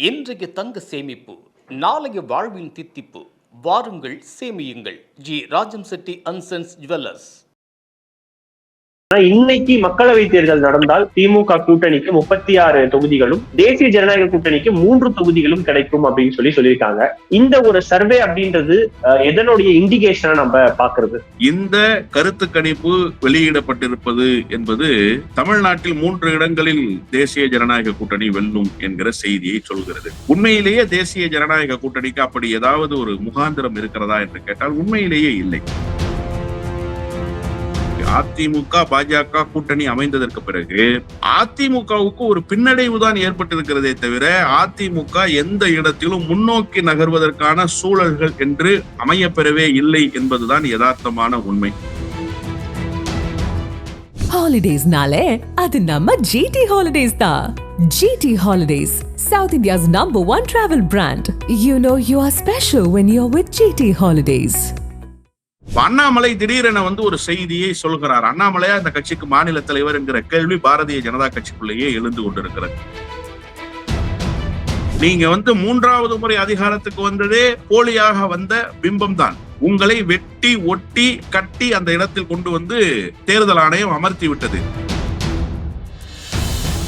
இன்றைய தங்க சேமிப்பு நாளைய வாழ்வின் தித்திப்பு. வாருங்கள் சேமியுங்கள். G. Rajam Chetty and sons jewellers ஆனா இன்னைக்கு மக்களவை தேர்தல் நடந்தால் திமுக கூட்டணிக்கு முப்பத்தி ஆறு தொகுதிகளும் தேசிய ஜனநாயக கூட்டணிக்கு மூன்று தொகுதிகளும் கிடைக்கும் அப்படின்னு சொல்லி சொல்லியிருக்காங்க. இந்த ஒரு சர்வே அப்படின்றது எதனுடைய இண்டிகேஷனா நம்ம பாக்குறது இந்த கருத்து கணிப்பு வெளியிடப்பட்டிருப்பது என்பது தமிழ்நாட்டில் மூன்று இடங்களில் தேசிய ஜனநாயக கூட்டணி வெல்லும் என்கிற செய்தியை சொல்கிறது. உண்மையிலேயே தேசிய ஜனநாயக கூட்டணிக்கு அப்படி ஏதாவது ஒரு முகாந்திரம் இருக்கிறதா என்று கேட்டால் உண்மையிலேயே இல்லை. அதிமுக பாஜக கூட்டணி அமைந்ததற்கு பிறகு அதிமுகவுக்கு ஒரு பின்னடைவு தான் ஏற்பட்டிருக்கிறதே தவிர அதிமுக எந்த இடத்திலும் முன்னோக்கி நகர்வதற்கான சூழல்கள் என்று அமையப்பெறவே இல்லை என்பதுதான் யதார்த்தமான உண்மை. ஹாலிடேஸ்னாலே அது நம்ம ஜிடி ஹாலிடேஸ் தான் GT holidays south India's number one travel brand you know you are special when you are with GT holidays Annamalai திடீரென வந்து ஒரு செய்தியை சொல்கிறார். அண்ணாமலையா இந்த கட்சிக்கு மாநில தலைவர் என்கிற கேள்வி பாரதிய ஜனதா கட்சிக்குள்ளேயே எழுந்து கொண்டிருக்கிறது. நீங்க வந்து மூன்றாவது முறை அதிகாரத்துக்கு வந்ததே போலியாக வந்த பிம்பம் தான். உங்களை வெட்டி ஒட்டி கட்டி அந்த இடத்தில் கொண்டு வந்து தேர்தல் ஆணையம் அமர்த்தி விட்டது.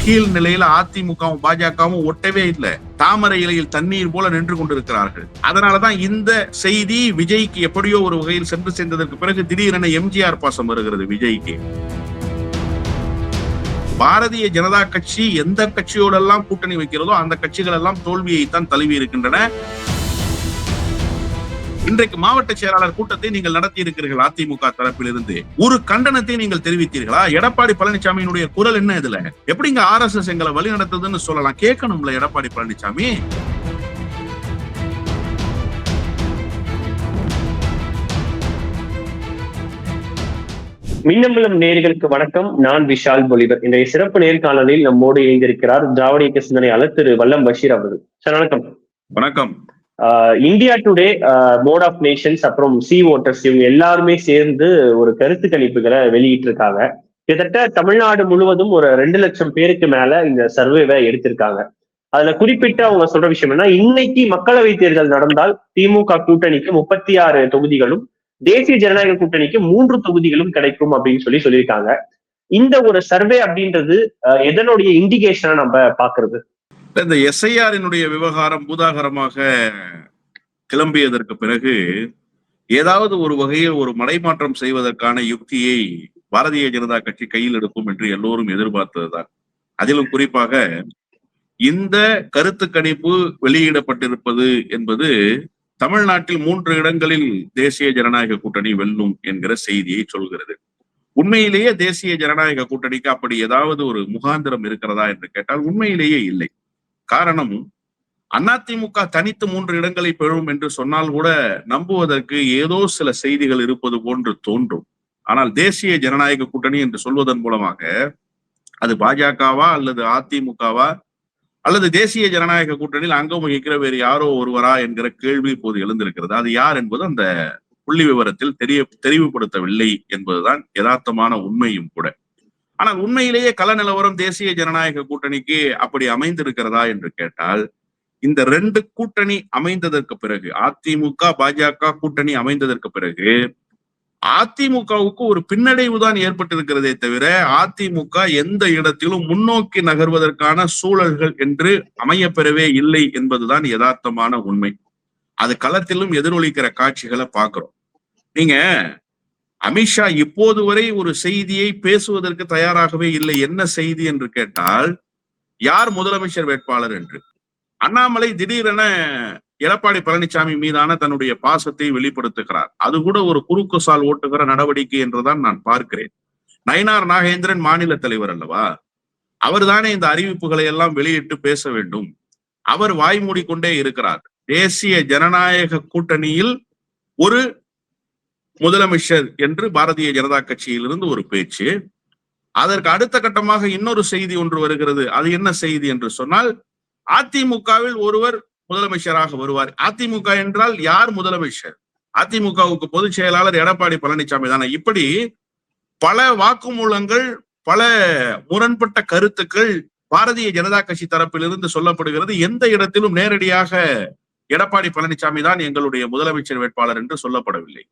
கீழ் நிலையில அதிமுகவும் பாஜகவும் ஒட்டவே இல்லை. தாமரை இலையில் தண்ணீர் போல நின்று கொண்டிருக்கிறார்கள். அதனாலதான் இந்த செய்தி விஜய்க்கு எப்படியோ ஒரு வகையில் சென்று சேர்ந்ததற்கு பிறகு திடீரென எம்ஜிஆர் பாசம் வருகிறது விஜய்க்கு. பாரதிய ஜனதா கட்சி எந்த கட்சியோடெல்லாம் கூட்டணி வைக்கிறதோ அந்த கட்சிகள் எல்லாம் தோல்வியைத்தான் தழுவி இருக்கின்றன. இன்றைக்கு மாவட்ட செயலாளர் கூட்டத்தை நீங்கள் நடத்தி இருக்கிறீர்கள் அதிமுக தரப்பிலிருந்து. ஒரு கண்டனத்தை நீங்கள் தெரிவித்தீர்களா? எடப்பாடி பழனிசாமியினுடைய குரல் என்ன இதுல? எப்படிங்க ஆர் எஸ் எஸ் எங்களை வழி நடத்துதுன்னு சொல்லலாம். கேட்கணும்ல எடப்பாடி பழனிசாமி? மின்னம்பலம் நேர்களுக்கு வணக்கம். நான் விஷால் பொலிவர். இன்றைய சிறப்பு நேர்காணலில் நம்மோடு இணைந்திருக்கிறார் திராவிட இயக்க சிந்தனையாளர் திரு வல்லம் பஷீர் அவர்கள். சார் வணக்கம். வணக்கம். India today board of nations அப்புறம் சி ஓட்டர்ஸ் இவங்க எல்லாருமே சேர்ந்து ஒரு கருத்து கணிப்புகளை வெளியிட்டு இருக்காங்க கிட்டத்தட்ட தமிழ்நாடு முழுவதும் ஒரு ரெண்டு லட்சம் பேருக்கு மேல இந்த சர்வேவை எடுத்திருக்காங்க. அதுல குறிப்பிட்டு அவங்க சொல்ற விஷயம் என்ன இன்னைக்கு மக்களவை தேர்தல் நடந்தால் திமுக கூட்டணிக்கு முப்பத்தி ஆறு தொகுதிகளும் தேசிய ஜனநாயக கூட்டணிக்கு மூன்று தொகுதிகளும் கிடைக்கும் அப்படின்னு சொல்லி சொல்லியிருக்காங்க. இந்த ஒரு சர்வே அப்படின்றது எதனுடைய இண்டிகேஷனா நம்ம பாக்குறது இந்த எஸ்ஐஆரினுடைய விவகாரம் பூதாகரமாக கிளம்பியதற்கு பிறகு ஏதாவது ஒரு வகையில் ஒரு மடைமாற்றம் செய்வதற்கான யுக்தியை பாரதிய ஜனதா கட்சி கையில் எடுக்கும் என்று எல்லோரும் எதிர்பார்த்ததுதான். அதிலும் குறிப்பாக இந்த கருத்து கணிப்பு வெளியிடப்பட்டிருப்பது என்பது தமிழ்நாட்டில் மூன்று இடங்களில் தேசிய ஜனநாயக கூட்டணி வெல்லும் என்கிற செய்தியை சொல்கிறது. உண்மையிலேயே தேசிய ஜனநாயக கூட்டணிக்கு அப்படி ஏதாவது ஒரு முகாந்திரம் இருக்கிறதா என்று கேட்டால் உண்மையிலேயே இல்லை. காரணம் அதிமுக தனித்து மூன்று இடங்களை பெறும் என்று சொன்னால் கூட நம்புவதற்கு ஏதோ சில செய்திகள் இருப்பது போன்று தோன்றும். ஆனால் தேசிய ஜனநாயக கூட்டணி என்று சொல்வதன் மூலமாக அது பாஜகவா அல்லது அதிமுகவா அல்லது தேசிய ஜனநாயக கூட்டணியில் அங்கம் வகிக்கிற வேறு யாரோ ஒருவரா என்கிற கேள்வி இப்போது எழுந்திருக்கிறது. அது யார் என்பது அந்த புள்ளி விவரத்தில் தெரிய தெரிவுபடுத்தவில்லை என்பதுதான் யதார்த்தமான உண்மையும் கூட. ஆனால் உண்மையிலேயே கள நிலவரம் தேசிய ஜனநாயக கூட்டணிக்கு அப்படி அமைந்திருக்கிறதா என்று கேட்டால் இந்த ரெண்டு கூட்டணி அமைந்ததற்கு பிறகு அதிமுக பாஜக கூட்டணி அமைந்ததற்கு பிறகு அதிமுகவுக்கு ஒரு பின்னடைவு தான் ஏற்பட்டிருக்கிறதே தவிர அதிமுக எந்த இடத்திலும் முன்னோக்கி நகர்வதற்கான சூழல்கள் என்று அமையப்பெறவே இல்லை என்பதுதான் யதார்த்தமான உண்மை. அது களத்திலும் எதிரொலிக்கிற காட்சிகளை பார்க்கிறோம். நீங்க அமித்ஷா இப்போது வரை ஒரு செய்தியை பேசுவதற்கு தயாராகவே இல்லை. என்ன செய்தி என்று கேட்டால் யார் முதலமைச்சர் வேட்பாளர் என்று? அண்ணாமலை திடீரென எடப்பாடி பழனிசாமி மீதான தன்னுடைய பாசத்தை வெளிப்படுத்துகிறார். அது கூட ஒரு குறுக்கு சால் ஓட்டுகிற நடவடிக்கை என்றுதான் நான் பார்க்கிறேன். நயினார் நாகேந்திரன் மாநில தலைவர் அல்லவா? அவர்தானே இந்த அறிவிப்புகளை எல்லாம் வெளியிட்டு பேச வேண்டும். அவர் வாய் மூடிக்கொண்டே இருக்கிறார். தேசிய ஜனநாயக கூட்டணியில் ஒரு முதலமைச்சர் என்று பாரதிய ஜனதா கட்சியிலிருந்து ஒரு பேச்சு. அதற்கு அடுத்த கட்டமாக இன்னொரு செய்தி ஒன்று வருகிறது. அது என்ன செய்தி என்று சொன்னால் அதிமுகவில் ஒருவர் முதலமைச்சராக வருவார். அதிமுக என்றால் யார் முதலமைச்சர்? அதிமுகவுக்கு பொதுச் செயலாளர் எடப்பாடி பழனிசாமி தானே. இப்படி பல வாக்குமூலங்கள் பல முரண்பட்ட கருத்துக்கள் பாரதிய ஜனதா கட்சி தரப்பிலிருந்து சொல்லப்படுகிறது. எந்த இடத்திலும் நேரடியாக எடப்பாடி பழனிசாமி தான் எங்களுடைய முதலமைச்சர் வேட்பாளர் என்று சொல்லப்படவில்லை.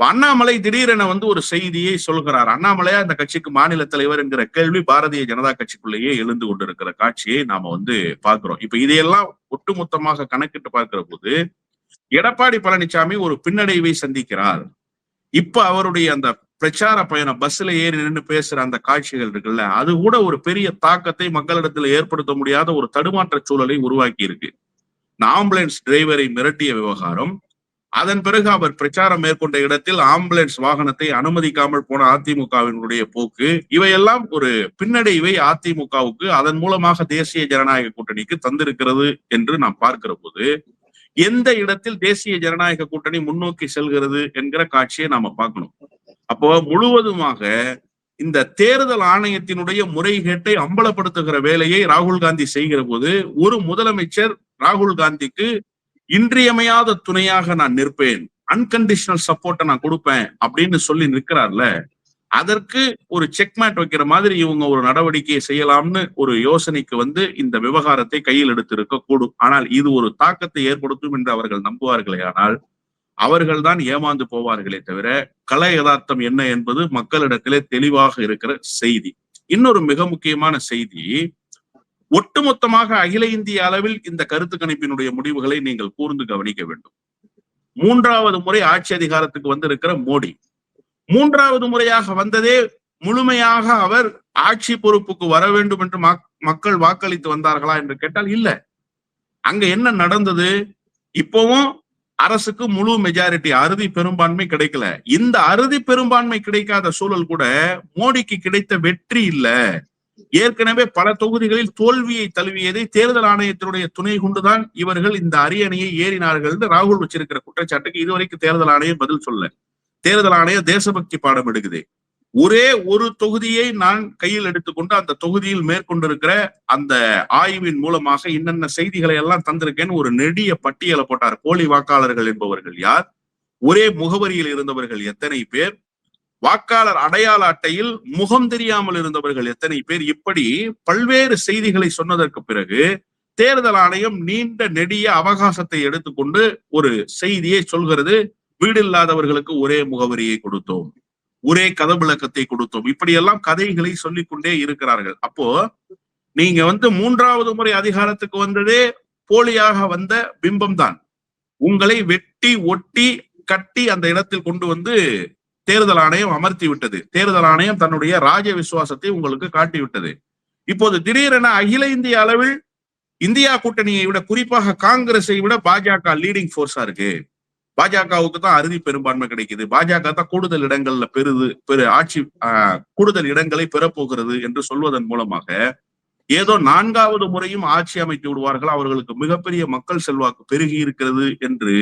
அண்ணாமலை திடீரென வந்து ஒரு செய்தியை சொல்கிறார். அண்ணாமலையா இந்த கட்சிக்கு மாநில தலைவர் என்கிற கேள்வி பாரதிய ஜனதா கட்சிக்குள்ளேயே எழுந்து கொண்டிருக்கிற காட்சியை நாம வந்து பாக்குறோம் இப்ப இதையெல்லாம் ஒட்டுமொத்தமாக கணக்கிட்டு பார்க்கிற போது எடப்பாடி பழனிசாமி ஒரு பின்னடைவை சந்திக்கிறார். இப்ப அவருடைய அந்த பிரச்சார பயணம் பஸ்ல ஏறி நின்று பேசுற அந்த காட்சிகள் இருக்குல்ல அது கூட ஒரு பெரிய தாக்கத்தை மக்களிடத்துல ஏற்படுத்த முடியாத ஒரு தடுமாற்ற சூழலை உருவாக்கி இருக்கு இந்த ஆம்புலன்ஸ் டிரைவரை மிரட்டிய விவகாரம் அதன் பிறகு அவர் பிரச்சாரம் மேற்கொண்ட இடத்தில் ஆம்புலன்ஸ் வாகனத்தை அனுமதிக்காமல் போன அதிமுகவினுடைய போக்கு இவையெல்லாம் ஒரு பின்னடைவை அதிமுகவுக்கு அதன் மூலமாக தேசிய ஜனநாயக கூட்டணிக்கு தந்திருக்கிறது என்று நாம் பார்க்கிற போது எந்த இடத்தில் தேசிய ஜனநாயக கூட்டணி முன்னோக்கி செல்கிறது என்கிற காட்சியை நாம பார்க்கணும். அப்போ முழுவதுமாக இந்த தேர்தல் ஆணையத்தினுடைய முறைகேட்டை அம்பலப்படுத்துகிற வேலையை ராகுல் காந்தி செய்கிற போது ஒரு முதலமைச்சர் ராகுல் காந்திக்கு இன்றியமையாத துணையாக நான் நிற்பேன். அன்கண்டிஷனல் சப்போர்ட்டை நான் கொடுப்பேன் அப்படின்னு சொல்லி நிற்கிறார்ல அதற்கு ஒரு செக்மேட் வைக்கிற மாதிரி இவங்க ஒரு நடவடிக்கையை செய்யலாம்னு ஒரு யோசனைக்கு வந்து இந்த விவகாரத்தை கையில் எடுத்திருக்க கூடும். ஆனால் இது ஒரு தாக்கத்தை ஏற்படுத்தும் என்று அவர்கள் நம்புவார்களே ஆனால் அவர்கள் தான் ஏமாந்து போவார்களே தவிர கல யதார்த்தம் என்ன என்பது மக்களிடத்திலே தெளிவாக இருக்கிற செய்தி. இன்னொரு மிக முக்கியமான செய்தி ஒட்டுமொத்தமாக அகில இந்திய அளவில் இந்த கருத்து கணிப்பினுடைய முடிவுகளை நீங்கள் கூர்ந்து கவனிக்க வேண்டும். மூன்றாவது முறை ஆட்சி அதிகாரத்துக்கு வந்திருக்கிற மோடி. மூன்றாவது முறையாக வந்ததே முழுமையாக அவர் ஆட்சி பொறுப்புக்கு வர வேண்டும் என்று மக்- மக்கள் வாக்களித்து வந்தார்களா என்று கேட்டால் இல்ல. அங்க என்ன நடந்தது? இப்பவும் அரசுக்கு முழு மெஜாரிட்டி அறுதி பெரும்பான்மை கிடைக்கல. இந்த அறுதி பெரும்பான்மை கிடைக்காத சூழல் கூட மோடிக்கு கிடைத்த வெற்றி இல்ல. ஏற்கனவே பல தொகுதிகளில் தோல்வியை தழுவியதை தேர்தல் ஆணையத்தினுடைய துணை கொண்டுதான் இவர்கள் இந்த அரியணையை ஏறினார்கள் என்று ராகுல் வச்சிருக்கிற குற்றச்சாட்டுக்கு இதுவரைக்கும் தேர்தல் ஆணையம் பதில் சொல்ல தேர்தல் ஆணையம் தேசபக்தி பாடம் எடுக்குது. ஒரே ஒரு தொகுதியை நான் கையில் எடுத்துக்கொண்டு அந்த தொகுதியில் மேற்கொண்டிருக்கிற அந்த ஆய்வின் மூலமாக என்னென்ன செய்திகளை எல்லாம் தந்திருக்கேன்னு ஒரு நெடிய பட்டியலை போட்டார். போலி வாக்காளர்கள் என்பவர்கள் யார்? ஒரே முகவரியில் இருந்தவர்கள் எத்தனை பேர்? வாக்காளர் அடையாள அட்டையில் முகம் தெரியாமல் இருந்தவர்கள் எத்தனை பேர் இப்படி பல்வேறு செய்திகளை சொன்னதற்கு பிறகு தேர்தல் ஆணையம் நீண்ட நெடிய அவகாசத்தை எடுத்துக்கொண்டு ஒரு செய்தியை சொல்கிறது வீடு இல்லாதவர்களுக்கு ஒரே முகவரியை கொடுத்தோம் ஒரே கதவிளக்கத்தை கொடுத்தோம். இப்படியெல்லாம் கதைகளை சொல்லிக்கொண்டே இருக்கிறார்கள். அப்போ நீங்க வந்து மூன்றாவது முறை அதிகாரத்துக்கு வந்ததே போலியாக வந்த பிம்பம் தான் உங்களை வெட்டி ஒட்டி கட்டி அந்த இடத்தில் கொண்டு வந்து தேர்தல் ஆணையம் அமர்த்தி விட்டது. தேர்தல் ஆணையம் தன்னுடைய ராஜ விசுவாசத்தை உங்களுக்கு காட்டிவிட்டது இப்போது திடீரென அகில இந்திய அளவில் இந்தியா கூட்டணியை விட குறிப்பாக காங்கிரஸை விட பாஜக லீடிங் போர்ஸா இருக்கு. பாஜகவுக்கு தான் அறுதி பெரும்பான்மை கிடைக்குது. பாஜக தான் கூடுதல் இடங்கள்ல பெறுது பெரு ஆட்சி கூடுதல் இடங்களை பெறப்போகிறது என்று சொல்வதன் மூலமாக ஏதோ நான்காவது முறையும் ஆட்சி அமைத்து விடுவார்கள். அவர்களுக்கு மிகப்பெரிய மக்கள் செல்வாக்கு பெருகி இருக்கிறது என்று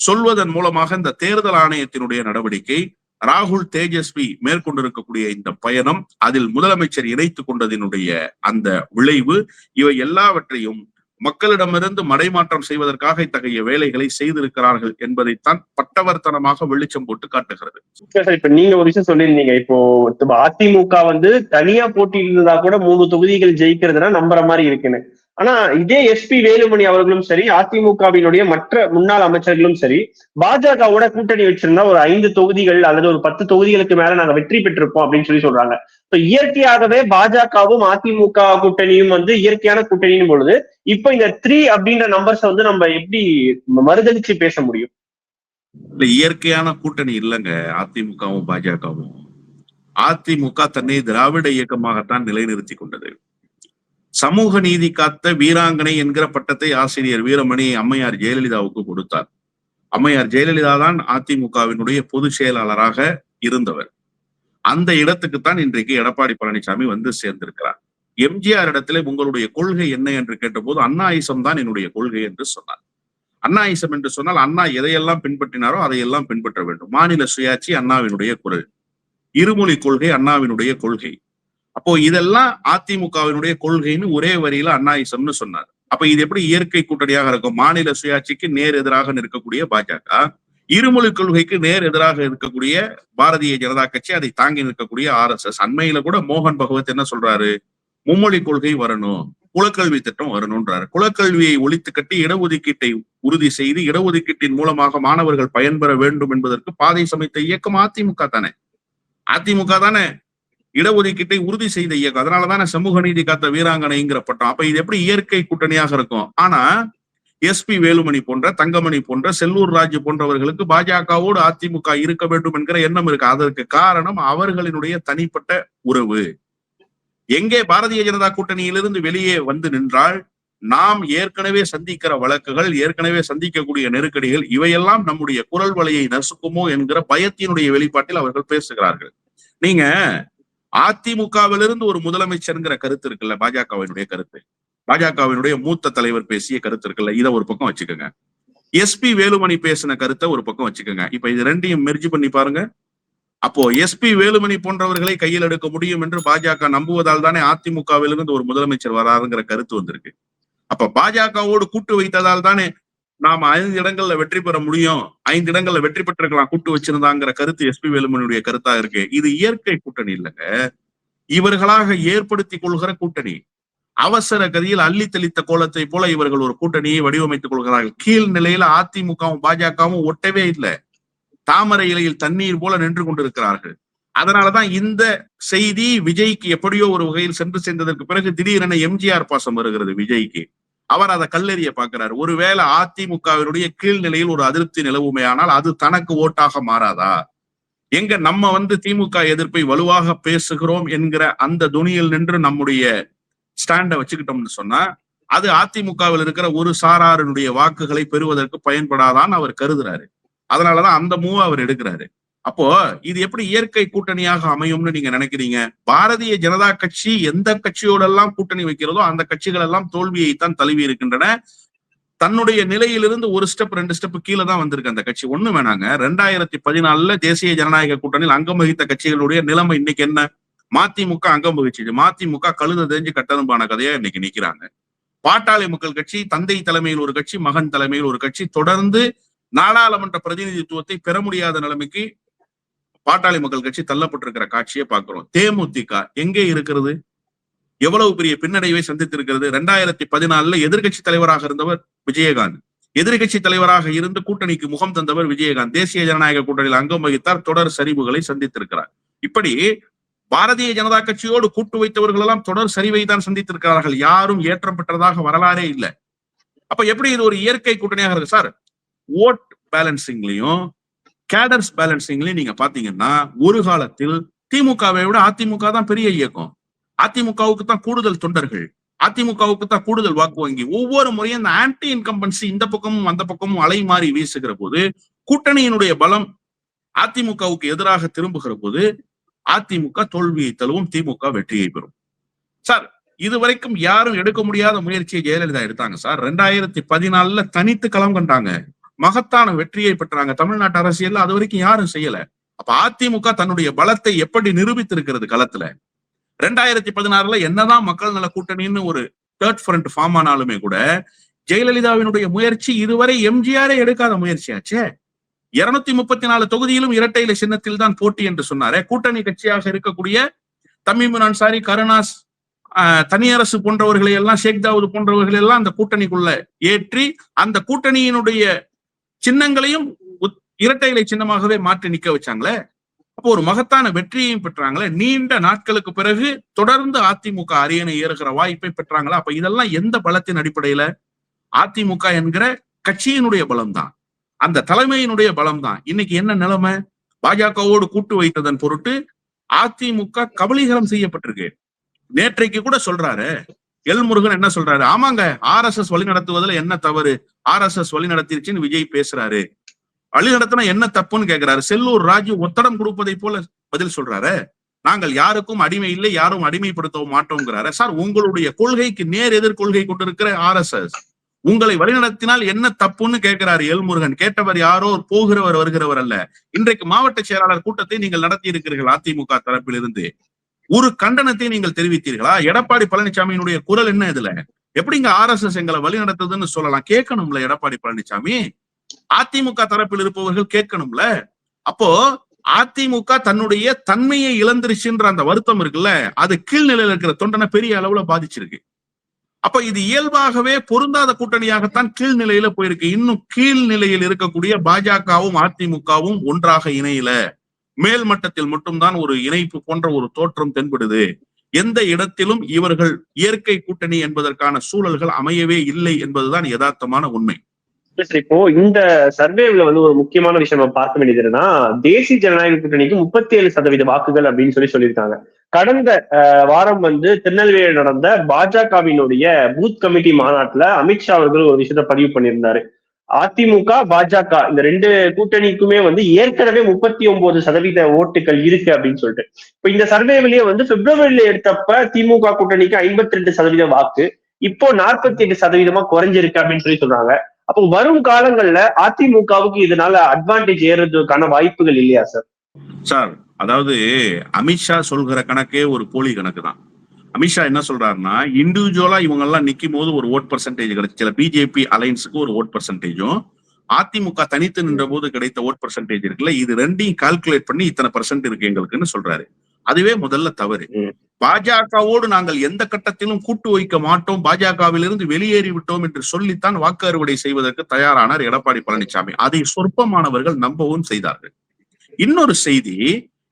சொல்வதன் மூலமாக இந்த தேர்தல் ஆணையத்தினுடைய நடவடிக்கை ராகுல் தேஜஸ்வி மேற்கொண்டிருக்கக்கூடிய இந்த பயணம் அதில் முதலமைச்சர் இணைத்துக் கொண்டதினுடைய அந்த விளைவு இவை எல்லாவற்றையும் மக்களிடமிருந்து மடைமாற்றம் செய்வதற்காக இத்தகைய வேலைகளை செய்திருக்கிறார்கள் என்பதைத்தான் பட்டவர்த்தனமாக வெளிச்சம் போட்டு காட்டுகிறது. சார் இப்ப நீங்க ஒரு விஷயம் சொல்லியிருந்தீங்க. இப்போ அதிமுக வந்து தனியா போட்டியிட்டு கூட மூணு தொகுதிகள் ஜெயிக்கிறதுனா நம்புற மாதிரி இருக்குன்னு. ஆனா இதே எஸ்பி வேலுமணி அவர்களும் சரி அதிமுகவினுடைய மற்ற முன்னாள் அமைச்சர்களும் சரி பாஜகவோட கூட்டணி வச்சிருந்தா ஒரு ஐந்து தொகுதிகள் அல்லது ஒரு பத்து தொகுதிகளுக்கு மேல நாங்க வெற்றி பெற்றிருப்போம் அப்படின்னு சொல்லி சொல்றாங்க. இப்ப இயற்கையாகவே பாஜகவும் அதிமுக கூட்டணியும் வந்து இயற்கையான கூட்டணியும் பொழுது இப்ப இந்த த்ரீ அப்படின்ற நம்பர்ஸ் வந்து நம்ம எப்படி மறுதளிச்சு பேச முடியும்? இல்ல இயற்கையான கூட்டணி இல்லைங்க அதிமுகவும் பாஜகவும். அதிமுக தன்னை திராவிட இயக்கமாகத்தான் நிலைநிறுத்தி கொண்டது. சமூக நீதி காத்த வீராங்கனை என்கிற பட்டத்தை ஆசிரியர் வீரமணி அம்மையார் ஜெயலலிதாவுக்கு கொடுத்தார். அம்மையார் ஜெயலலிதா தான் அதிமுகவினுடைய பொதுச் செயலாளராக இருந்தவர். அந்த இடத்துக்குத்தான் இன்றைக்கு எடப்பாடி பழனிசாமி வந்து சேர்ந்திருக்கிறார். எம்ஜிஆர் இடத்துல உங்களுடைய கொள்கை என்ன என்று கேட்டபோது அண்ணாயிசம் தான் என்னுடைய கொள்கை என்று சொன்னார். அண்ணாயிசம் என்று சொன்னால் அண்ணா எதையெல்லாம் பின்பற்றினாரோ அதையெல்லாம் பின்பற்ற வேண்டும். மாநில சுயாட்சி அண்ணாவினுடைய குரல். இருமொழி கொள்கை அண்ணாவினுடைய கொள்கை. அப்போ இதெல்லாம் அதிமுகவினுடைய கொள்கைன்னு ஒரே வரியில அண்ணாயிசம்னு சொன்னார். அப்ப இது எப்படி இயற்கை கூட்டணியாக இருக்கும்? மாநில சுயாட்சிக்கு நேர் எதிராக நிற்கக்கூடிய பாஜக. இருமொழி கொள்கைக்கு நேர் எதிராக இருக்கக்கூடிய பாரதிய ஜனதா கட்சி அதை தாங்கி நிற்கக்கூடிய ஆர் எஸ் எஸ். அண்மையில கூட மோகன் பகவத் என்ன சொல்றாரு? மும்மொழி கொள்கை வரணும் குலக்கல்வி திட்டம் வரணும்ன்றாரு. குலக்கல்வியை ஒழித்து கட்டி இடஒதுக்கீட்டை உறுதி செய்து இடஒதுக்கீட்டின் மூலமாக மாணவர்கள் பயன்பெற வேண்டும் என்பதற்கு பாதை சமைத்த இயக்கம் அதிமுக தானே? அதிமுக தானே? இடஒதுக்கீட்டை உறுதி செய்த இயக்கம். அதனாலதானே சமூக நீதி காத்த வீராங்கனைங்கிற பட்டம் அப்ப இது எப்படி இயற்கை கூட்டணியாக இருக்கும்? ஆனா எஸ்பி வேலுமணி போன்ற தங்கமணி போன்ற செல்லூர் ராஜு போன்றவர்களுக்கு பாஜகவோடு அதிமுக இருக்க வேண்டும் என்கிற எண்ணம் இருக்கு. அதற்கு காரணம் அவர்களினுடைய தனிப்பட்ட உறவு. எங்கே பாரதிய ஜனதா கூட்டணியிலிருந்து வெளியே வந்து நின்றால் நாம் ஏற்கனவே சந்திக்கிற வழக்குகள் ஏற்கனவே சந்திக்கக்கூடிய நெருக்கடிகள் இவையெல்லாம் நம்முடைய குரல் வலையை நசுக்குமோ என்கிற பயத்தினுடைய வெளிப்பாட்டில் அவர்கள் பேசுகிறார்கள். நீங்க அதிமுகவிலிருந்து ஒரு முதலமைச்சருங்கிற கருத்து இருக்குல்ல பாஜகவினுடைய கருத்து. பாஜகவினுடைய மூத்த தலைவர் பேசிய கருத்து இருக்குல்ல இதை ஒரு பக்கம் வச்சுக்கோங்க. எஸ்பி வேலுமணி பேசின கருத்தை ஒரு பக்கம் வச்சுக்கோங்க. இப்ப இது ரெண்டையும் மெர்ஜி பண்ணி பாருங்க. அப்போ எஸ்பி வேலுமணி போன்றவர்களை கையில் எடுக்க முடியும் என்று பாஜக நம்புவதால் தானே அதிமுகவிலிருந்து ஒரு முதலமைச்சர் வராதுங்கிற கருத்து வந்திருக்கு. அப்ப பாஜகவோடு கூட்டு வைத்ததால் தானே நாம ஐந்து இடங்கள்ல வெற்றி பெற முடியும். ஐந்து இடங்கள்ல வெற்றி பெற்றிருக்கலாம் கூட்டு வச்சிருந்தாங்கிற கருத்து எஸ்பி வேலுமணியுடைய கருத்தா இருக்கு. இது இயற்கை கூட்டணி இல்லைங்க. இவர்களாக ஏற்படுத்தி கொள்கிற கூட்டணி. அவசர கதியில் அள்ளி தெளித்த கோலத்தை போல இவர்கள் ஒரு கூட்டணியை வடிவமைத்துக் கொள்கிறார்கள். கீழ் நிலையில அதிமுகவும் பாஜகவும் ஒட்டவே இல்லை. தாமரை இலையில் தண்ணீர் போல நின்று கொண்டிருக்கிறார்கள். அதனாலதான் இந்த செய்தி விஜய்க்கு எப்படியோ ஒரு வகையில் சென்று சேர்ந்ததற்கு பிறகு திடீரென எம்ஜிஆர் பாசம் வருகிறது விஜய்க்கு. அவர் அதை கல்லெறிய பார்க்கிறார். ஒருவேளை அதிமுகவினுடைய கீழ்நிலையில் ஒரு அதிருப்தி நிலவுமே ஆனால் அது தனக்கு ஓட்டாக மாறாதா? எங்க நம்ம வந்து திமுக எதிர்ப்பை வலுவாக பேசுகிறோம் என்கிற அந்த துணியில் நின்று நம்முடைய ஸ்டாண்டை வச்சுக்கிட்டோம்னு சொன்னா அது அதிமுகவில் இருக்கிற ஒரு சாராருடைய வாக்குகளை பெறுவதற்கு பயன்படாதான் அவர் கருதுறாரு. அதனாலதான் அந்த மூவ் அவர் எடுக்கிறாரு. அப்போ இது எப்படி இயற்கை கூட்டணியாக அமையும்னு நீங்க நினைக்கிறீங்க? பாரதிய ஜனதா கட்சி எந்த கட்சியோடெல்லாம் கூட்டணி வைக்கிறதோ அந்த கட்சிகள் எல்லாம் தோல்வியைத்தான் தழுவி இருக்கின்றன. தன்னுடைய நிலையிலிருந்து ஒரு ஸ்டெப் ரெண்டு ஸ்டெப் கீழே தான் வந்திருக்கு அந்த கட்சி. ஒண்ணு வேணாங்க. ரெண்டாயிரத்தி பதினாலுல தேசிய ஜனநாயக கூட்டணியில் அங்கம் வகித்த கட்சிகளுடைய நிலைமை இன்னைக்கு என்ன? மதிமுக அங்கம் வகிச்சுது மதிமுக கழுத தெரிஞ்சு கட்டதும்பான கதையா இன்னைக்கு நிக்கிறாங்க. பாட்டாளி மக்கள் கட்சி தந்தை தலைமையில் ஒரு கட்சி மகன் தலைமையில் ஒரு கட்சி தொடர்ந்து நாடாளுமன்ற பிரதிநிதித்துவத்தை பெற முடியாத நிலைமைக்கு பாட்டாளி மக்கள் கட்சி தள்ளப்பட்டிருக்கிற காட்சியை பார்க்கிறோம். தேமுதிக எங்கே இருக்கிறது? எவ்வளவு பெரிய பின்னடைவை சந்தித்திருக்கிறது? ரெண்டாயிரத்தி பதினாலுல எதிர்கட்சி தலைவராக இருந்தவர் விஜயகாந்த். எதிர்கட்சி தலைவராக இருந்து கூட்டணிக்கு முகம் தந்தவர் விஜயகாந்த். தேசிய ஜனநாயக கூட்டணியில் அங்கம் வகித்தார் தொடர் சரிவுகளை சந்தித்திருக்கிறார். இப்படி பாரதிய ஜனதா கட்சியோடு கூட்டு வைத்தவர்கள் எல்லாம் தொடர் சரிவை தான் சந்தித்திருக்கிறார்கள். யாரும் ஏற்றம் பெற்றதாக வரலாறே இல்லை. அப்ப எப்படி இது ஒரு இயற்கை கூட்டணியாக இருக்கு? சார் ஓட் பேலன்சிங்லயும் கேடர்ஸ் பேலன்சிங்லயும் நீங்க பாத்தீங்கன்னா ஒரு காலத்தில் திமுகவை விட அதிமுக தான் பெரிய இயக்கம். அதிமுகவுக்கு தான் கூடுதல் தொண்டர்கள். அதிமுகவுக்கு தான் கூடுதல் வாக்கு வங்கி. ஒவ்வொரு முறையும் இந்த ஆன்டி இன்கம்பன்சி இந்த பக்கமும் அந்த பக்கமும் அலை மாறி வீசுகிற போது கூட்டணியினுடைய பலம் அதிமுகவுக்கு எதிராக திரும்புகிற போது அதிமுக தோல்வியை தழுவும் திமுக வெற்றியை பெறும். சார் இதுவரைக்கும் யாரும் எடுக்க முடியாத முயற்சியை ஜெயலலிதா எடுத்தாங்க சார். ரெண்டாயிரத்தி பதினாலுல தனித்து களம் கண்டாங்க. மகத்தான வெற்றியை பெற்றாங்க. தமிழ்நாட்டு அரசியல்ல அது வரைக்கும் யாரும் செய்யல. அப்ப அதிமுக தன்னுடைய பலத்தை எப்படி நிரூபித்திருக்கிறது களத்துல? ரெண்டாயிரத்தி பதினாறுல என்னதான் மக்கள் நல கூட்டணின்னு ஒரு தேர்ட் ஃப்ரண்ட் ஃபார்ம் ஆனாலுமே கூட ஜெயலலிதாவினுடைய முயற்சி இதுவரை எம்ஜிஆரே எடுக்காத முயற்சியாச்சே. இருநூத்தி முப்பத்தி நாலு தொகுதியிலும் இரட்டையில சின்னத்தில் தான் போட்டி என்று சொன்னாரே. கூட்டணி கட்சியாக இருக்கக்கூடிய தமிமுன் அன்சாரி கருணாஸ் ஆஹ், தனியரசு போன்றவர்களை எல்லாம் ஷேக் தாவூத் போன்றவர்களை எல்லாம் அந்த கூட்டணிக்குள்ள ஏற்றி அந்த கூட்டணியினுடைய சின்னங்களையும் உத்- இரட்டை இலை சின்னமாகவே மாற்றி நிக்க வச்சாங்களே? அப்போ ஒரு மகத்தான வெற்றியையும் பெற்றாங்களே? நீண்ட நாட்களுக்கு பிறகு தொடர்ந்து அதிமுக அரியணை ஏறுகிற வாய்ப்பை பெற்றாங்களா? அப்ப இதெல்லாம் எந்த பலத்தின் அடிப்படையில? அதிமுக என்கிற கட்சியினுடைய பலம்தான். அந்த தலைமையினுடைய பலம்தான். இன்னைக்கு என்ன நிலைமை? பாஜகவோடு கூட்டு வைத்ததன் பொருட்டு அதிமுக கபலீகரம் செய்யப்பட்டிருக்கு. நேற்றைக்கு கூட சொல்றாரு. எல் முருகன் என்ன சொல்றாரு? ஆமாங்க ஆர் எஸ் எஸ் வழி நடத்துவதில் என்ன தவறு? ஆர் எஸ் எஸ் வழி நடத்திருச்சுன்னு விஜய் பேசுறாரு. வழி நடத்தினா என்ன தப்புன்னு கேக்குறாரு. செல்லூர் ராஜு ஒத்தடம் கொடுப்பதை போல பதில் சொல்றாரு. நாங்கள் யாருக்கும் அடிமை இல்லை யாரும் அடிமைப்படுத்த மாட்டோங்கிறாரு. சார் உங்களுடைய கொள்கைக்கு நேர் எதிர் கொள்கை கொண்டிருக்கிற ஆர் எஸ் எஸ் உங்களை வழிநடத்தினால் என்ன தப்புன்னு கேட்கிறாரு எல்முருகன் கேட்டவர் யாரோ போகிறவர் வருகிறவர் அல்ல. இன்றைக்கு மாவட்ட செயலாளர் கூட்டத்தை நீங்கள் நடத்தி இருக்கிறீர்கள் அதிமுக தரப்பிலிருந்து. ஒரு கண்டனத்தை நீங்கள் தெரிவித்தீர்களா? எடப்பாடி பழனிசாமியினுடைய குரல் என்ன இதுல? எப்படிங்க ஆர் எஸ் எஸ் எங்களை வழி நடத்துதுன்னு சொல்லலாம். கேட்கணும்ல எடப்பாடி பழனிசாமி? அதிமுக தரப்பில் இருப்பவர்கள் கேட்கணும்ல? அப்போ அதிமுக தன்னுடைய தன்மையை இழந்துருச்சுன்ற அந்த வருத்தம் இருக்குல்ல? அது கீழ்நிலையில இருக்கிற தொண்டனை பெரிய அளவுல பாதிச்சிருக்கு. அப்ப இது இயல்பாகவே பொருந்தாத கூட்டணியாகத்தான் கீழ்நிலையில போயிருக்கு. இன்னும் கீழ்நிலையில் இருக்கக்கூடிய பாஜகவும் அதிமுகவும் ஒன்றாக இணையல. மேல் மட்டத்தில் மட்டும்தான் ஒரு இணைப்பு போன்ற ஒரு தோற்றம் தென்படுது. எந்த இடத்திலும் இவர்கள் இயற்கை கூட்டணி என்பதற்கான சூழல்கள் அமையவே இல்லை என்பதுதான் யதார்த்தமான உண்மை. இப்போ இந்த சர்வேல வந்து ஒரு முக்கியமான விஷயம் நம்ம பார்க்க வேண்டியது என்னன்னா தேசிய ஜனநாயக கூட்டணிக்கு முப்பத்தி ஏழு சதவீத வாக்குகள் அப்படின்னு சொல்லி சொல்லியிருக்காங்க. கடந்த வாரம் வந்து திருநெல்வேலியில் நடந்த பாஜகவினுடைய பூத் கமிட்டி மாநாட்டுல அமித்ஷா அவர்கள் ஒரு விஷயத்த பதிவு பண்ணியிருந்தாரு. அதிமுக பாஜக இந்த ரெண்டு கூட்டணிக்குமே வந்து ஏற்கனவே முப்பத்தி ஒன்பது சதவீத ஓட்டுகள் இருக்கு அப்படின்னு சொல்லிட்டு. இப்ப இந்த சர்வேவிலேயே வந்து பிப்ரவரியில எடுத்தப்ப திமுக கூட்டணிக்கு ஐம்பத்தி ரெண்டு சதவீத வாக்கு இப்போ நாற்பத்தி எட்டு சதவீதமா குறைஞ்சிருக்கு அப்படின்னு சொல்லி சொல்றாங்க. அப்போ வரும் காலங்கள்ல அதிமுகவுக்கு இதனால அட்வான்டேஜ் ஏறதுக்கான வாய்ப்புகள் இல்லையா சார்? சார் அதாவது அமித்ஷா சொல்கிற கணக்கே ஒரு போலி கணக்கு தான் அமித்ஷா என்ன சொல்றாருன்னா இண்டிவிஜுவலா இவங்க எல்லாம் நிக்கும் போது ஒரு ஓட் பர்சன்டேஜ் கிடைச்சு சில பிஜேபி அலைன்ஸுக்கு ஒரு ஓட் பர்சன்டேஜும் அதிமுக தனித்து நின்ற போது கிடைத்த ஓட் பர்சன்டேஜ் இருக்குல்ல இது ரெண்டையும் கால்குலேட் பண்ணி இத்தனை பர்சன்ட் இருக்கு எங்களுக்குன்னு சொல்றாரு. அதுவே முதல்ல தவறு. பாஜகவோடு நாங்கள் எந்த கட்டத்திலும் கூட்டு வைக்க மாட்டோம் பாஜகவிலிருந்து வெளியேறி விட்டோம் என்று சொல்லித்தான் வாக்கு அறுவடை செய்வதற்கு தயாரானார் எடப்பாடி பழனிசாமி அதை சொற்பமானவர்கள் நம்பவும் செய்தார்கள். இன்னொரு செய்தி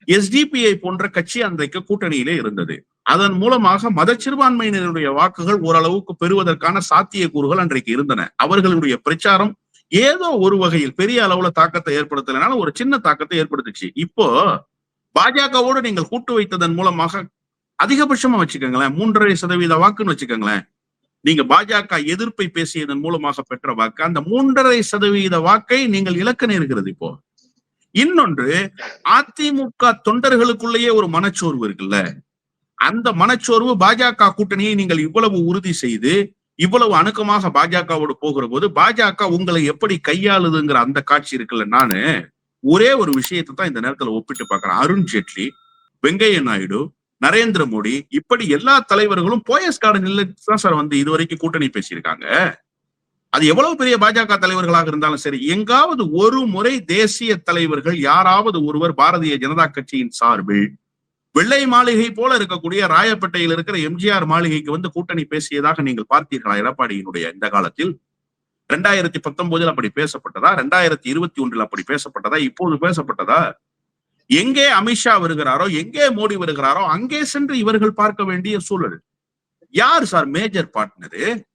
எஸ்டிபிஐ போன்ற கட்சி அன்றைக்கு கூட்டணியிலே இருந்தது. அதன் மூலமாக மத சிறுபான்மையினருடைய வாக்குகள் ஓரளவுக்கு பெறுவதற்கான சாத்தியக்கூறுகள் அன்றைக்கு இருந்தன. அவர்களுடைய பிரச்சாரம் ஏதோ ஒரு வகையில் பெரிய அளவுல தாக்கத்தை ஏற்படுத்தலைனால ஒரு சின்ன தாக்கத்தை ஏற்படுத்துச்சு. இப்போ பாஜகவோடு நீங்கள் கூட்டு வைத்ததன் மூலமாக அதிகபட்சமா வச்சுக்கோங்களேன் மூன்றரை சதவீத வாக்குன்னு வச்சுக்கோங்களேன். நீங்க பாஜக எதிர்ப்பை பேசியதன் மூலமாக பெற்ற வாக்கு அந்த மூன்றரை சதவீத வாக்கை நீங்கள் இழக்க நேருகிறது இப்போ. இன்னொன்று அதிமுக தொண்டர்களுக்குள்ளேயே ஒரு மனச்சோர்வு இருக்குல்ல. அந்த மனச்சோர்வு பாஜக கூட்டணியை நீங்கள் இவ்வளவு உறுதி செய்து இவ்வளவு அணுக்கமாக பாஜகவோடு போகிற போது பாஜக உங்களை எப்படி கையாளுதுங்கிற அந்த காட்சி இருக்குல்ல நானு ஒரே ஒரு விஷயத்தை தான் இந்த நேரத்துல ஒப்பிட்டு பாக்குறேன் அருண் ஜேட்லி வெங்கையா நாயுடு நரேந்திர மோடி இப்படி எல்லா தலைவர்களும் போயஸ் கார்டனில் தான் சார் வந்து இதுவரைக்கும் கூட்டணி பேசியிருக்காங்க. அது எவ்வளவு பெரிய பாஜக தலைவர்களாக இருந்தாலும் சரி எங்காவது ஒரு முறை தேசிய தலைவர்கள் யாராவது ஒருவர் பாரதிய ஜனதா கட்சியின் சார்பில் வெள்ளை மாளிகை போல இருக்கக்கூடிய ராயப்பேட்டையில் இருக்கிற எம்ஜிஆர் மாளிகைக்கு வந்து கூட்டணி பேசியதாக நீங்கள் பார்த்தீர்களா? எடப்பாடியினுடைய இந்த காலத்தில். ரெண்டாயிரத்தி பத்தொன்பதில் அப்படி பேசப்பட்டதா? ரெண்டாயிரத்தி இருபத்தி ஒன்றில் அப்படி பேசப்பட்டதா? இப்போது பேசப்பட்டதா? எங்கே அமித்ஷா வருகிறாரோ எங்கே மோடி வருகிறாரோ அங்கே சென்று இவர்கள் பார்க்க வேண்டிய சூழல். யார் சார்? Major partner.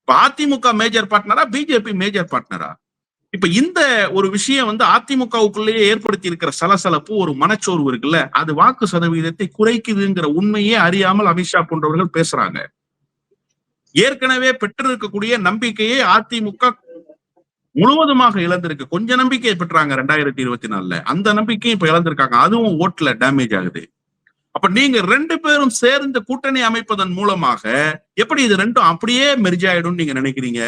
இப்ப அதிமுக மேஜர் பார்ட்னரா? பிஜேபி மேஜர் பார்ட்னரா? இப்ப இந்த ஒரு விஷயம் வந்து அதிமுகவுக்குள்ளேயே ஏற்படுத்தி இருக்கிற சலசலப்பு ஒரு மனச்சோர்வு இருக்குல்ல அது வாக்கு சதவீதத்தை குறைக்குதுங்கிற உண்மையே அறியாமல் அமித்ஷா போன்றவர்கள் பேசுறாங்க. ஏற்கனவே பெற்றிருக்கக்கூடிய நம்பிக்கையை அதிமுக முழுவதுமாக இழந்திருக்கு. கொஞ்ச நம்பிக்கையை பெற்றாங்க ரெண்டாயிரத்தி இருபத்தி நாலுல. அந்த நம்பிக்கையும் இப்ப இழந்திருக்காங்க. அதுவும் ஓட்டுல டேமேஜ் ஆகுது. அப்ப நீங்க ரெண்டு பேரும் சேர்ந்து கூட்டணி அமைப்பதன் மூலமாக எப்படி இது ரெண்டும் அப்படியே மெரிஜாயிடும் ஆயிடும் நீங்க நினைக்கிறீங்க?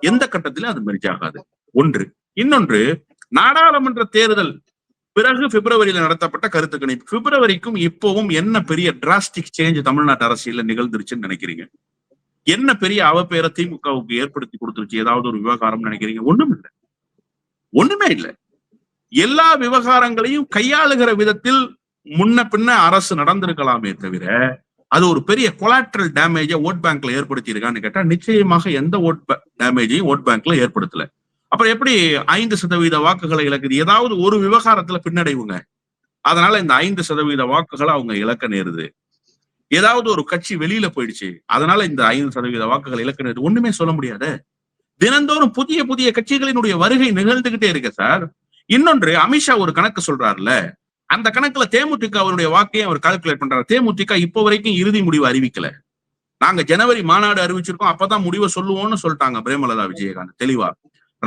எந்த கட்டத்திலும் அது மெரிஜ் ஆகாது. ஒன்று. இன்னொன்று நாடாளுமன்ற தேர்தல் பிறகு பிப்ரவரியில நடத்தப்பட்ட கருத்து கணிப்பு. பிப்ரவரிக்கும் இப்பவும் என்ன பெரிய டிராஸ்டிக் சேஞ்ச் தமிழ்நாட்டு அரசியல நிகழ்ந்துருச்சுன்னு நினைக்கிறீங்க? என்ன பெரிய அவப்பேரை திமுகவுக்கு ஏற்படுத்தி கொடுத்துருச்சு? ஏதாவது ஒரு விவகாரம் நினைக்கிறீங்க? ஒண்ணும் இல்லை ஒண்ணுமே இல்லை. எல்லா விவகாரங்களையும் கையாளுகிற விதத்தில் முன்ன பின்ன அரசு நடந்திருக்கலாமே தவிர அது ஒரு பெரிய கொலாட்ரல் டேமேஜை ஓட் பேங்க்ல ஏற்படுத்தி இருக்கான்னு கேட்டா நிச்சயமாக எந்த ஓட் டேமேஜையும் ஓட் பேங்க்ல ஏற்படுத்தல. அப்புறம் எப்படி ஐந்து சதவீத வாக்குகளை இழக்குது? ஏதாவது ஒரு விவகாரத்துல பின்னடைவுங்க. அதனால இந்த ஐந்து சதவீத வாக்குகளை அவங்க இழக்க நேருது. ஏதாவது ஒரு கட்சி வெளியில போயிடுச்சு. அதனால இந்த ஐந்து சதவீத வாக்குகள் இழக்க நேருது. ஒண்ணுமே சொல்ல முடியாது. தினந்தோறும் புதிய புதிய கட்சிகளினுடைய வருகை நிகழ்ந்துகிட்டே இருக்கு சார். இன்னொன்று அமித்ஷா ஒரு கணக்கு சொல்றாருல்ல. அந்த கணக்குல தேமுதிக அவருடைய வாக்கையும் அவர் கால்குலேட் பண்றாரு. தேமுதிக இப்போ வரைக்கும் இறுதி முடிவு அறிவிக்கல. நாங்க ஜனவரி மாநாடு அறிவிச்சிருக்கோம். அப்பதான் முடிவை சொல்லுவோம்னு சொல்லிட்டாங்க பிரேமலதா விஜயகாந்த். தெளிவா.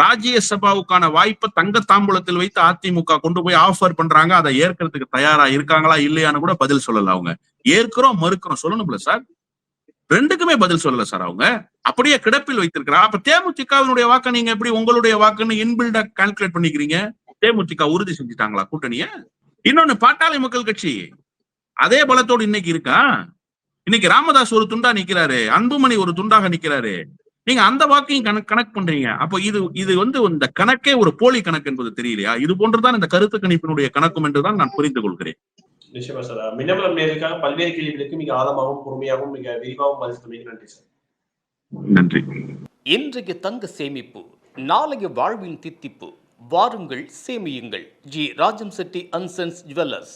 ராஜ்யசபாவுக்கான வாய்ப்பை தங்க தாம்பூலத்தில் வைத்து அதிமுக கொண்டு போய் ஆஃபர் பண்றாங்க. அதை ஏற்கிறதுக்கு தயாரா இருக்காங்களா இல்லையான்னு கூட பதில் சொல்லல அவங்க. ஏற்கிறோம் மறுக்கிறோம் சொல்லணும்ல சார்? ரெண்டுக்குமே பதில் சொல்லல சார் அவங்க. அப்படியே கிடப்பில் வைத்திருக்கிறா அப்ப தேமுதிகவினுடைய வாக்கை நீங்க எப்படி உங்களுடைய வாக்குன்னு இன்பில்டா கால்குலேட் பண்ணிக்கிறீங்க? தேமுதிக உறுதி செஞ்சுட்டாங்களா கூட்டணிய? இன்னொன்னு பாட்டாளி மக்கள் கட்சி. அதே பலத்தோடு இன்னைக்கு இருக்கா? இன்னைக்கு ராமதாஸ் ஒரு துண்டா நிக்கிறாரு. அன்புமணி ஒரு துண்டாக நிக்கிறாரு. நீங்க அந்த வாக்கையும் கணக்கு கணக்கு பண்றீங்க. அப்போ இது இது வந்து இந்த கணக்கே ஒரு போலி கணக்கு என்பது தெரியலையா? இது போன்றுதான் இந்த கருத்து கணிப்பினுடைய கணக்கும் என்றுதான் நான் புரிந்து கொள்கிறேன். நிச்சயமா சார். மின்னமலம் நேருக்காக பல்வேறு கேள்விகளுக்கு மிக ஆழமாகவும் பொறுமையாகவும் மிக விரிவாகவும் பதில் நன்றி சார். நன்றி. இன்றைய தங்க சேமிப்பு நாளைய வாழ்வின் தித்திப்பு வாருங்கள் சேமியுங்கள். G. Rajam Chetty and sons jewellers.